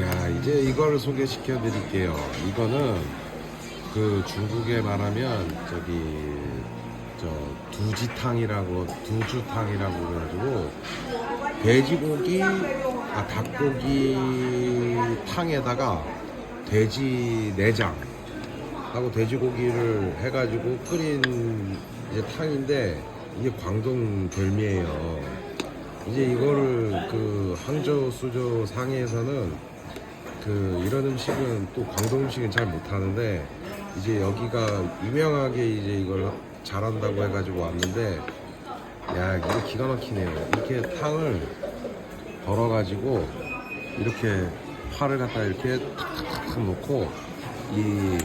야 이제 이걸 소개시켜 드릴게요. 이거는 그 중국에 말하면 저기 저 두지탕이라고 두주탕이라고 그래가지고 돼지고기 아 닭고기 탕에다가 돼지 내장 하고 돼지고기를 해가지고 끓인 이제 탕인데 이게 광동 별미예요. 이제 이거를 그 항저우 수저 상해에서는 그 이런 음식은 또 광동 음식은 잘 못하는데 이제 여기가 유명하게 이제 이걸 잘한다고 해가지고 왔는데 야 이거 기가 막히네요. 이렇게 탕을 덜어가지고 이렇게 파를 갖다 이렇게 탁탁탁 놓고 이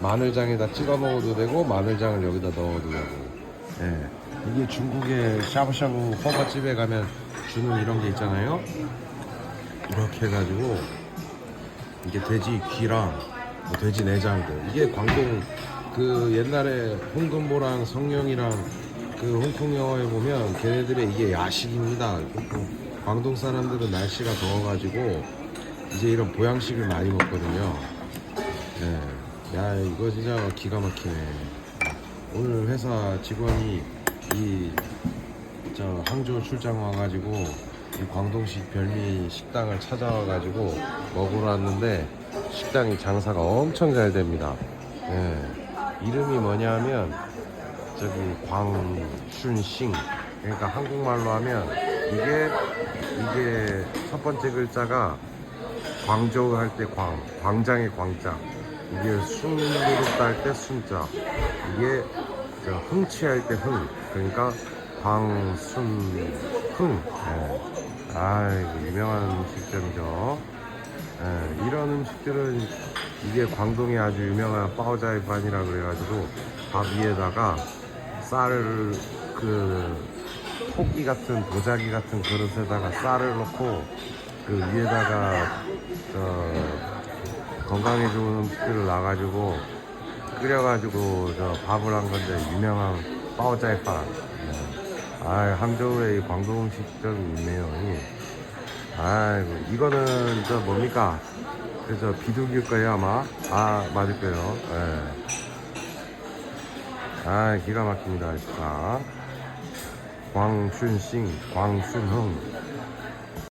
마늘장에다 찍어 먹어도 되고 마늘장을 여기다 넣어도 되고 예. 이게 중국의 샤브샤브 허버집에 가면 주는 이런 게 있잖아요 이렇게 해가지고 이게 돼지 귀랑 뭐 돼지 내장들. 이게 광동 그 옛날에 홍금보랑 성령이랑 그 홍콩 영화에 보면 걔네들의 이게 야식입니다. 광동 사람들은 날씨가 더워가지고 이제 이런 보양식을 많이 먹거든요. 네. 야 이거 진짜 기가 막히네. 오늘 회사 직원이 이 저 항저우 출장 와가지고 이 광동식 별미 식당을 찾아와가지고 먹으러 왔는데 식당이 장사가 엄청 잘 됩니다. 예. 이름이 뭐냐면 저기 광순싱 그러니까 한국말로 하면 이게 이게 첫 번째 글자가 광저우 할 때 광, 광장의 광자. 이게 순그룹다 할때 순자. 이게 저 흥취할 때 흥. 그러니까 광순흥. 예. 아, 이거 유명한 음식점이죠. 예, 이런 음식들은 이게 광동에 아주 유명한 빠오자이 반이라 그래가지고 밥 위에다가 쌀을 그 토끼 같은 도자기 같은 그릇에다가 쌀을 넣고 그 위에다가 저 건강에 좋은 음식들을 놔가지고 끓여가지고 저 밥을 한 건데 유명한 빠오자이반 아 항저우에 이 광동 음식점이 있네요. 이. 아이고 이거는 저 뭡니까? 그저 비둘기일 거예요 아마? 아 맞을 거예요. 예. 아 기가 막힙니다 진짜. 광순싱 광순흥